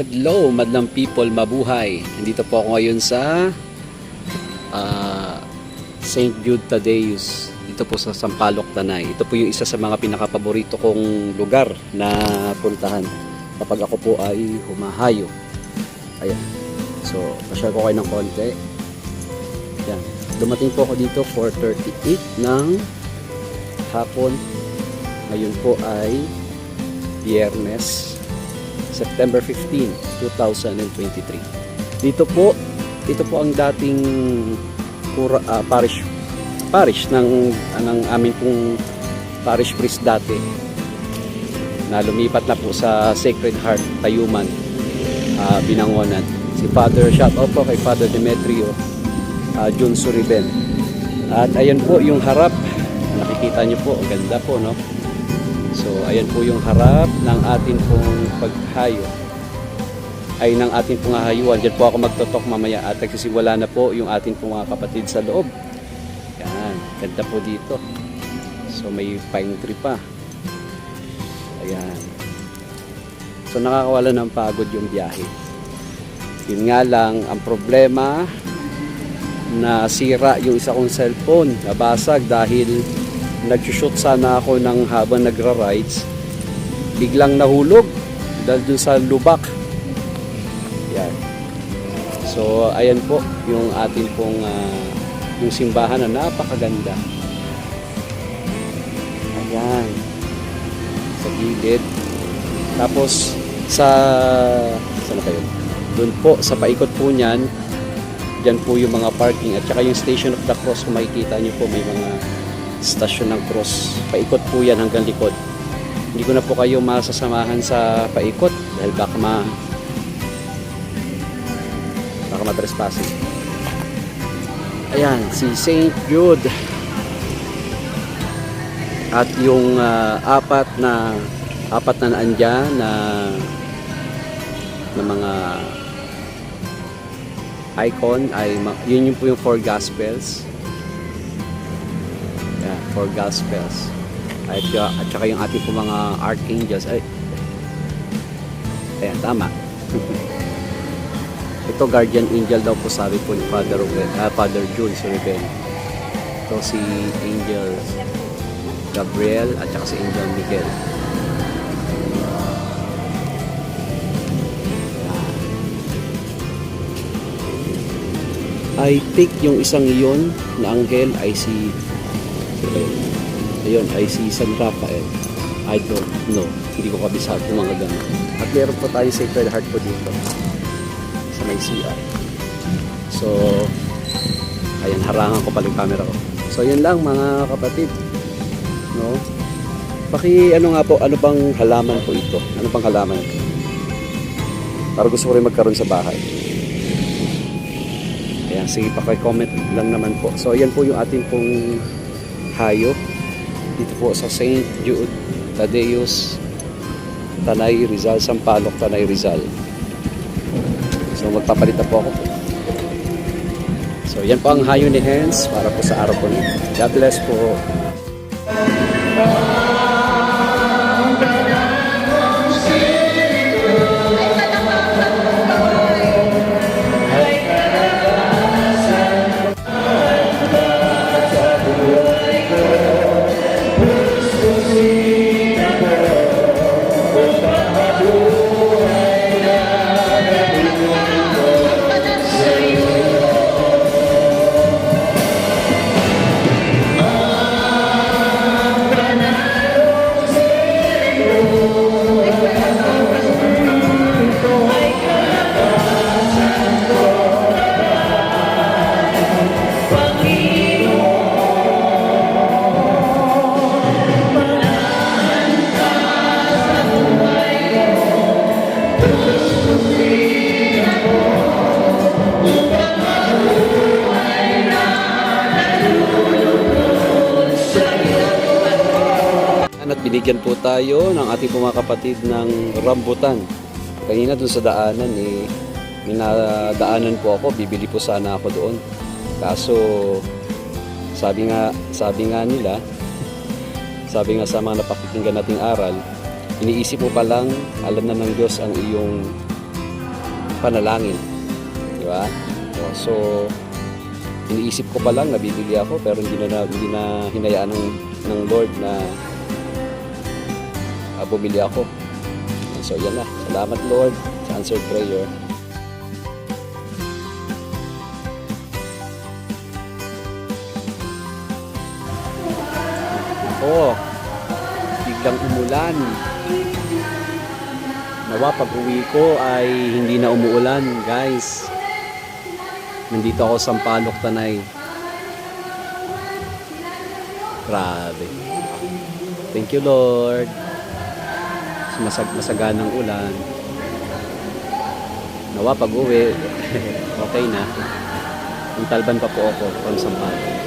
Hello, madlang people, mabuhay. Nandito po ako ngayon sa ah, St. Jude Tadeus. Dito po sa Sampaloc, Tanay. Ito po yung isa sa mga pinakapaborito kong lugar na puntahan kapag ako po ay humahayo. Ayan. So, pasyal ko kayo ng konti. Yan. Dumating po ako dito 4.38 ng hapon. Ngayon po ay Biyernes, September 15, 2023. Dito po, ito po ang dating pura, ah, parish parish ng ng amin pong parish priest dati na lumipat na po sa Sacred Heart Tayuman ah, Binangonan. Si Father shout out po kay Father Demetrio uh, Jun Suriben at ayan po yung harap. Nakikita niyo po ang ganda po no so ayan po yung harap ng atin pong paghayo ay ng ating pong hahayuan. Diyan po ako magtotok mamaya at nagsisimula na po yung ating pong mga kapatid sa loob. Yan, ganda po dito. So may pine tree pa. Ayan. So nakakawala ng pagod yung biyahe. Yun nga lang, ang problema na sira yung isa kong cellphone, nabasag dahil nagsushoot sana ako ng habang nagra-rides. Biglang nahulog dahil dun sa lubak. Yan. So, ayan po yung atin pong ah, yung simbahan na napakaganda. Ayan. Sa gilid. Tapos, sa... Saan kayo? Doon po, sa paikot po niyan, dyan po yung mga parking at saka yung Station of the Cross kung makikita nyo po may mga stasyon ng cross. Paikot po yan hanggang likod. Hindi ko na po kayo masasamahan sa paikot dahil baka ma baka matrespassing. Ayan, si St. Jude. At yung ah, apat na apat na naandyan na na mga icon ay yun yung po yung four gospels. Four gospels. At, ya- at saka yung ating po mga archangels ay Ayan, tama. Ito guardian angel daw po sabi po ni Father Ruben, ah, Father June Ruben. Ito si Angel Gabriel at saka si Angel Miguel. I think yung isang iyon na anghel ay si ayun ay si San Rafael. I don't know. Hindi ko kabisado mga ganun. At meron po tayo Sacred Heart po dito sa may CR. So, ayan, harangan ko pala yung camera ko. So, yun lang mga kapatid. No? Paki, ano nga po, ano bang halaman po ito? Ano bang halaman? Para gusto ko rin magkaroon sa bahay. Ayan, sige, paki-comment lang naman po. So, ayan po yung ating pong hayo. Dito po sa St. Jude Tadeus Tanay Rizal, Sampaloc, Tanay Rizal. So magpapalit na po ako. So yan po ang hayo ni Hens para po sa araw po nito. God bless po. At binigyan po tayo ng ating mga kapatid ng rambutan. Kanina doon sa daanan eh, minadaanan po ako, bibili po sana ako doon. Kaso sabi nga sabi nga nila, sabi nga sa mga napakinggan nating aral, iniisip mo pa lang, alam na ng Diyos ang iyong panalangin. Di ba? So, iniisip ko pa lang na bibili ako pero hindi na, hindi na hinayaan ng, ng Lord na ah, bumili ako. So, yan na. Salamat Lord sa answered prayer. Ako, biglang umulan. Nawa pag uwi ko ay hindi na umuulan, guys. Nandito ako sa Sampaloc, Tanay. Grabe. Thank you, Lord. Masag masaganang ulan. Nawa pag uwi, okay na. Yung talban pa po ako from Sampaloc.